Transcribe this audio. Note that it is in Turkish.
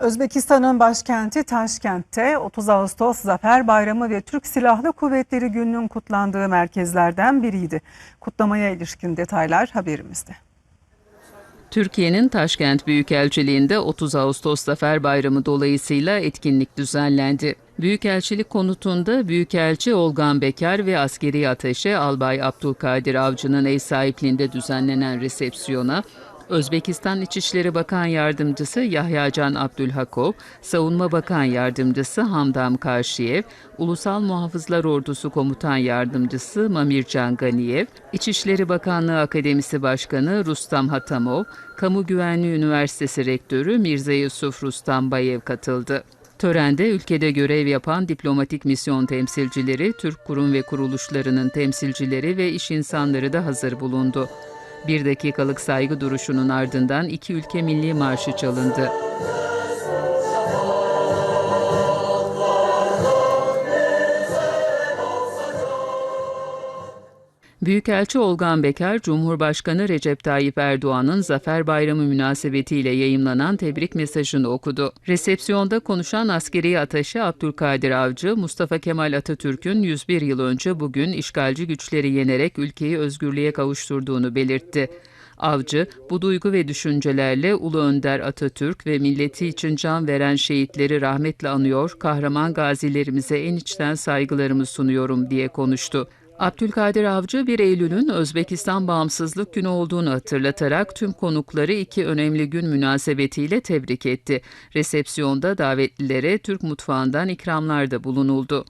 Özbekistan'ın başkenti Taşkent'te 30 Ağustos Zafer Bayramı ve Türk Silahlı Kuvvetleri Günü'nün kutlandığı merkezlerden biriydi. Kutlamaya ilişkin detaylar haberimizde. Türkiye'nin Taşkent Büyükelçiliği'nde 30 Ağustos Zafer Bayramı dolayısıyla etkinlik düzenlendi. Büyükelçilik konutunda Büyükelçi Olgan Bekar ve askeri ateşe Albay Abdülkadir Avcı'nın ev sahipliğinde düzenlenen resepsiyona Özbekistan İçişleri Bakan Yardımcısı Yahya Can Abdülhakov, Savunma Bakan Yardımcısı Hamdam Karşiyev, Ulusal Muhafızlar Ordusu Komutan Yardımcısı Mamircan Ganiyev, İçişleri Bakanlığı Akademisi Başkanı Rustam Hatamov, Kamu Güvenliği Üniversitesi Rektörü Mirza Yusuf Rustam Bayev katıldı. Törende ülkede görev yapan diplomatik misyon temsilcileri, Türk kurum ve kuruluşlarının temsilcileri ve iş insanları da hazır bulundu. Bir dakikalık saygı duruşunun ardından iki ülke milli marşı çalındı. Büyükelçi Olgan Bekar, Cumhurbaşkanı Recep Tayyip Erdoğan'ın Zafer Bayramı münasebetiyle yayımlanan tebrik mesajını okudu. Resepsiyonda konuşan askeri ateşi Abdülkadir Avcı, Mustafa Kemal Atatürk'ün 101 yıl önce bugün işgalci güçleri yenerek ülkeyi özgürlüğe kavuşturduğunu belirtti. Avcı, bu duygu ve düşüncelerle Ulu Önder Atatürk ve milleti için can veren şehitleri rahmetle anıyor, kahraman gazilerimize en içten saygılarımı sunuyorum diye konuştu. Abdülkadir Avcı 1 Eylül'ün Özbekistan Bağımsızlık Günü olduğunu hatırlatarak tüm konukları iki önemli gün münasebetiyle tebrik etti. Resepsiyonda davetlilere Türk mutfağından ikramlarda bulunuldu.